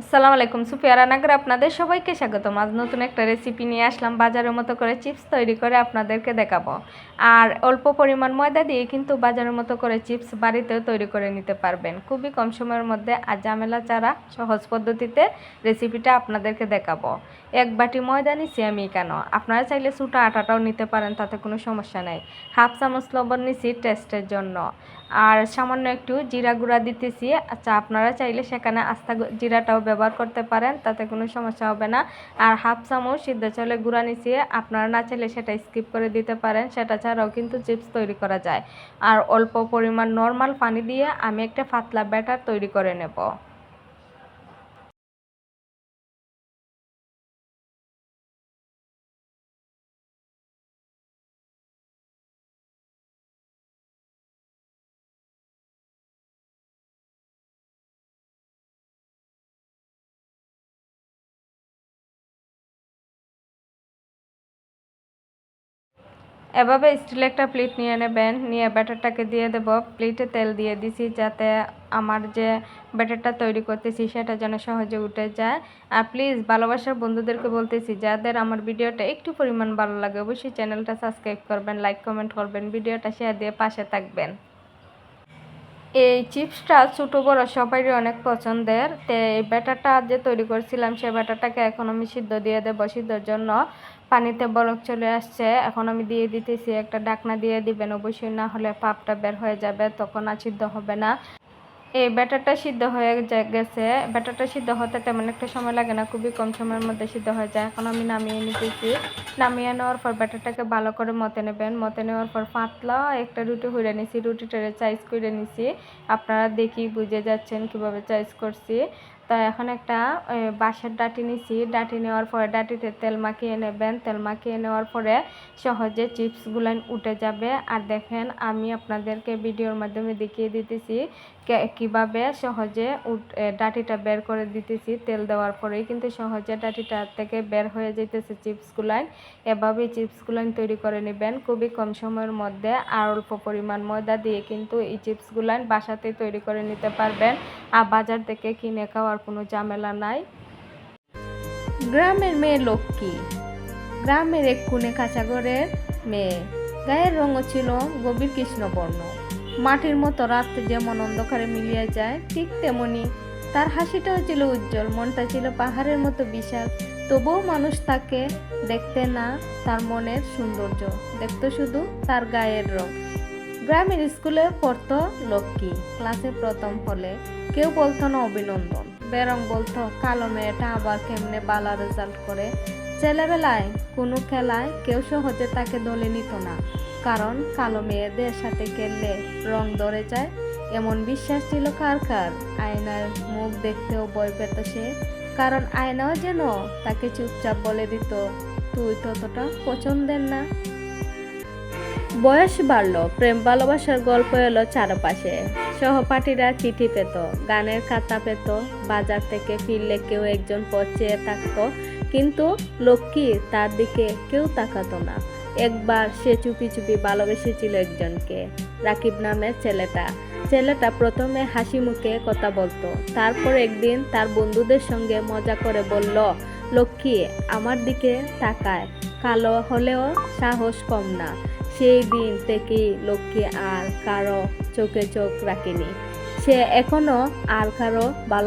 আসসালামু আলাইকুম সুফিয়া রান্নাঘর আপনাদের সবাইকে স্বাগতম। আজ নতুন একটা রেসিপি নিয়ে আসলাম, বাজারের মতো করে চিপস তৈরি করে আপনাদেরকে দেখাবো। আর অল্প পরিমাণ ময়দা দিয়ে কিন্তু বাজারের মতো করে চিপস বাড়িতেও তৈরি করে নিতে পারবেন। খুবই কম সময়ের মধ্যে আর ঝামেলা ছাড়া সহজ পদ্ধতিতে রেসিপিটা আপনাদেরকে দেখাবো। এক বাটি ময়দা নিছি আমি কেন? আপনারা চাইলে ছোটো আটাটাও নিতে পারেন, তাতে কোনো সমস্যা নেই। হাফ চামচ লবণ নিছি টেস্টের জন্য। আর সামান্য একটু জিরা গুঁড়া দিতেছি। আচ্ছা আপনারা চাইলে সেখানে আস্তা জিরাটাও ব্যবহার করতে পারেন, তাতে কোনো সমস্যা হবে না। আর হাফ চামচ সিদ্ধ চালে গুঁড়া নিচিয়ে আপনারা না চাইলে সেটা স্কিপ করে দিতে পারেন, সেটা ছাড়াও কিন্তু চিপস তৈরি করা যায়। আর অল্প পরিমাণ নর্মাল পানি দিয়ে আমি একটা পাতলা ব্যাটার তৈরি করে নেব। এভাবে স্টিল একটা প্লেট নিয়ে নেবেন, নিয়ে ব্যাটারটাকে দিয়ে দেব। প্লেটে তেল দিয়ে দিছি যাতে আমার যে ব্যাটারটা তৈরি করতেছি সেটা যেন সহজে উঠে যায়। আর প্লিজ ভালোবাসার বন্ধুদেরকে বলতেছি, যাদের আমার ভিডিওটা একটু পরিমাণ ভালো লাগে, অবশ্যই চ্যানেলটা সাবস্ক্রাইব করবেন, লাইক কমেন্ট করবেন, ভিডিওটা শেয়ার দিয়ে পাশে থাকবেন। এই চিপসটা ছোটো, বড় সবারই অনেক পছন্দের। তো এই ব্যাটারটা যে তৈরি করছিলাম সেই ব্যাটারটাকে এখন আমি সিদ্ধ দিয়ে দেবো সিদ্ধর জন্য। পানিতে বরফ চলে আসছে, এখন আমি দিয়ে দিতেছি, একটা ডাকনা দিয়ে দিবেন, অবশ্যই না হলে পাপটা বের হয়ে যাবে, তখন আর সিদ্ধ হবে না। এই ব্যাটারটা সিদ্ধ হয়ে গেছে, ব্যাটারটা সিদ্ধ হতে তেমন একটা সময় লাগে না, খুবই কম সময়ের মধ্যে সিদ্ধ হয়ে যায়। এখন আমি নামিয়ে নিতেছি। নামিয়ে নেওয়ার পর ব্যাটারটাকে ভালো করে মতে নেবেন। মতে নেওয়ার পর পাতলা একটা রুটি হইরে নিছি, রুটিটারে চাইজ করে নিছি। আপনারা দেখি বুঝে যাচ্ছেন কীভাবে চাইজ করছি। তা এখন একটা বাঁশের ডাটি নিছি। ডাটি নেওয়ার পরে ডাটিতে তেল মাখিয়ে নেবেন। তেল মাখিয়ে নেওয়ার পরে সহজে চিপসগুলো উঠে যাবে। আর দেখেন, আমি আপনাদেরকে ভিডিওর মাধ্যমে দেখিয়ে দিতেছি কীভাবে সহজে ডাটিটা বের করে দিতেছি তেল দেওয়ার পরেই। কিন্তু সহজে ডাটিটা থেকে বের হয়ে যেতেছে চিপসগুলান এভাবেই চিপসগুলান তৈরি করে নেবেন। খুবই কম সময়ের মধ্যে আর অল্প পরিমাণ ময়দা দিয়ে কিন্তু এই চিপসগুলান বাসাতে তৈরি করে নিতে পারবেন। আর বাজার থেকে কিনে খাওয়ার কোনো ঝামেলা নাই। গ্রামের মেয়ে লক্ষ্মী। গ্রামের এক কোণে কাঁচাগড়ের মেয়ে। গায়ের রঙও ছিল গভীর কৃষ্ণবর্ণ। মাটির মতো রাত যেমন অন্ধকারে মিলিয়ে যায়, ঠিক তেমনি তার হাসিটাও ছিল উজ্জ্বল, মনটা ছিল পাহাড়ের মতো বিশাল। তবুও মানুষ তাকে দেখতে না, তার মনের সৌন্দর্য। দেখতো শুধু তার গায়ের রং। গ্রামের স্কুলে পড়তো লক্ষ্মী, ক্লাসে প্রথম হলে। কেউ বলতো না অভিনন্দন। বেরং বলতো, কালো মেয়েটা আবার কেমনে বালা রেজাল্ট করে? ছেলেবেলায় কোনো খেলায় কেউ সহজে তাকে দলে নিত না, কারণ কালো মেয়েদের সাথে খেললে রং ধরে যায়। এমন বিশ্বাস ছিল কার কার? আয়নার মুখ দেখতেও ভয় পেত সে, কারণ আয়নাও যেন তাকে চুপচাপ বলে দিত, তুই ততটা পছন্দের না। বয়স বাড়ল, প্রেম ভালোবাসার গল্প এলো চারপাশে। সহপাঠীরা চিঠি পেত, গানের খাতা পেত, বাজার থেকে ফিরলে কেউ একজন পথ চেয়ে থাকতো, কিন্তু লক্ষ্মী তার দিকে কেউ তাকাতো না। একবার সে চুপি চুপি ভালোবেসেছিল একজনকে, রাকিব নামের ছেলেটা। ছেলেটা প্রথমে হাসি মুখে কথা বলতো, তারপর একদিন তার বন্ধুদের সঙ্গে মজা করে বলল, লক্ষ্মী, আমার দিকে তাকায়। কালো হলেও সাহস কম না। সেই দিন থেকেই লক্ষ্মী আর কারও চোখে চোখ রাখেনি। সে এখনও আর কারও ভালো